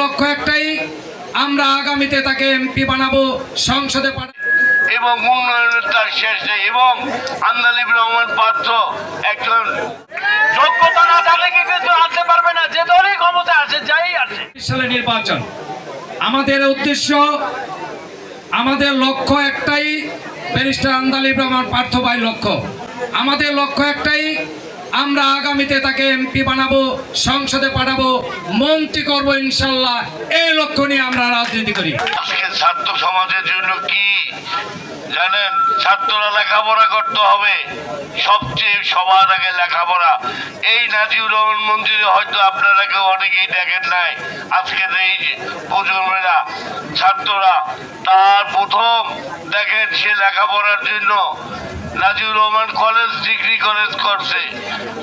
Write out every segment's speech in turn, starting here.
লক্ষ্য একটাই আমরা আগামীতে তাকে এমপি বানাবো সংসদে এবং উন্নয়নের তার শেষ নেই এবং আন্দালিব রহমান পাত্র একজন যোগ্যতা না থাকলে কি কিন্তু আনতে পারবে না? যে দলই ক্ষমতা আছে যাই আছে। সালে নির্বাচন। আমাদের উদ্দেশ্য আমাদের লক্ষ্য একটাই ব্যারিস্টার আন্দালিব রহমান পার্থ ভাই লক্ষ্য। আমাদের লক্ষ্য একটাই আমরা আগামীতে তাকে এমপি বানাবো, সংসদে পাঠাবো, মন্ত্রী করব ইনশাল্লাহ, এই লক্ষ্য নিয়ে আমরা রাজনীতি করি। ছাত্র সমাজের জন্য কি জানেন? ছাত্ররা লেখাপড়া করতে হবে। সবচেয়ে সবার আগে লেখাপড়া। এই নাজিউর রহমান মন্দিরে হয়তো আপনারা কেউ অনেকেই দেখেন নাই। আজকের এই প্রজন্মেরা, ছাত্ররা, তার প্রথম দেখেন সে লেখাপড়ার জন্য Naziur Rahman college degree college করছে।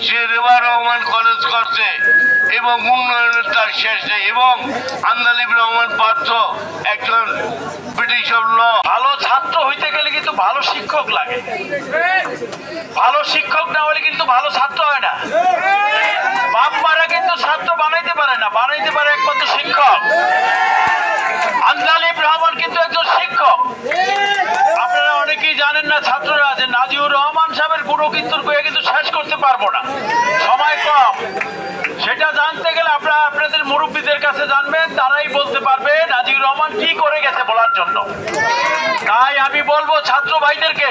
সে রেবা রহমান কলেজ করছে। এবং উন্নয়নের তার শেষ নেই এবং আন্দালিব রহমান পাত্র একজন ব্রিটিশ ল ভালো ছাত্র হইতে গেলে কিন্তু ভালো শিক্ষক লাগে। ভালো শিক্ষক না হলে কিন্তু ভালো ছাত্র হয় না বাপ মারা কিন্তু ছাত্র বানাইতে পারে না বানাইতে পারে একমাত্র শিক্ষক আন্দালিব রহমান কিন্তু একজন শিক্ষক আপনারা অনেকেই জানেন না ছাত্ররা যে নাজিউর রহমান সাহেবের গুরু কিন্তু শেষ করতে পারব না। সময় কম। সেটা জানতে গেলে আপনারা আপনাদের মুরব্বীদের কাছে জানবেন, তারাই বলতে পারবে নাজিউর রহমান কি করে গেছে বলার জন্য। তাই আমি বলব ছাত্র ভাইদেরকে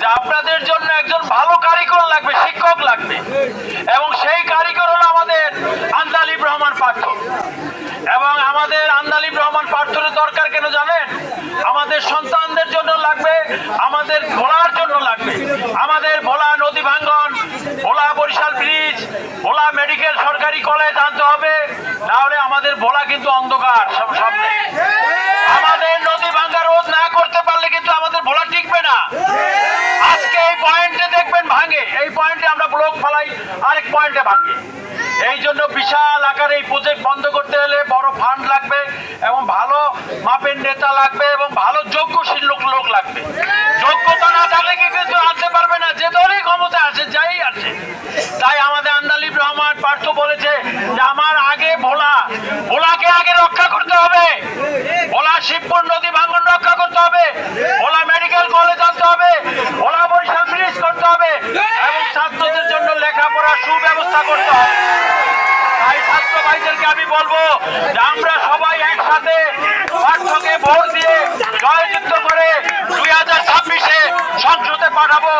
যে আপনাদের জন্য একজন ভালো কারিগর লাগবে, শিক্ষক লাগবে। এবং সেই কারিগর হলো আমাদের আন্দালিব রহমান পাঠ্য এবং আমাদের আন্দালিব রহমান পার্থরের দরকার কেন জানেন? আমাদের সন্তানদের জন্য লাগবে, আমাদের ভোলার জন্য লাগবে আমাদের ভোলা নদী ভাঙ্গন ভোলা বরিশাল ব্রিজ ভোলা মেডিকেল সরকারি কলেজ আনতে হবে নাহলে আমাদের ভোলা কিন্তু অন্ধকার সব সামনে। আমাদের নদী ভাঙ্গা রোধ না করতে পারলে কিন্তু আমাদের ভোলা টিকবে না। আজকে এই পয়েন্টে দেখবেন ভাঙে, এই পয়েন্টে আমরা ব্লক ফালাই, আরেক পয়েন্টে ভাঙে। এই জন্য বিশাল আকারে এই প্রজেক্ট বন্ধ করতে হলে বড় ফান্ড লাগবে এবং ভালো মাপের নেতা লাগবে এবং ভালো যোগ্যশীল লোক লোক লাগবে যোগ্যতা না থাকলে কি কিন্তু আনতে পারবে না যে দলই ক্ষমতা আছে যাই আছে তাই আমাদের রহমান পার্থ বলেছে যে আমার আগে ভোলা, ভোলাকে আগে রক্ষা করতে হবে। ভোলা শিবপুর নদী ভাঙন রক্ষা করতে হবে। ভোলা মেডিকেল কলেজ আনতে হবে। ভোলা বরিশাল ব্রিজ করতে হবে। এবং ছাত্রদের জন্য লেখাপড়ার সুব্যবস্থা করতে হবে। তাই ছাত্র ভাইদেরকে আমি বলব যে আমরা সবাই একসাথে পার্থকে ভোট দিয়ে জয়যুক্ত করে দুই হাজার ছাব্বিশে সংসদে পাঠাবো।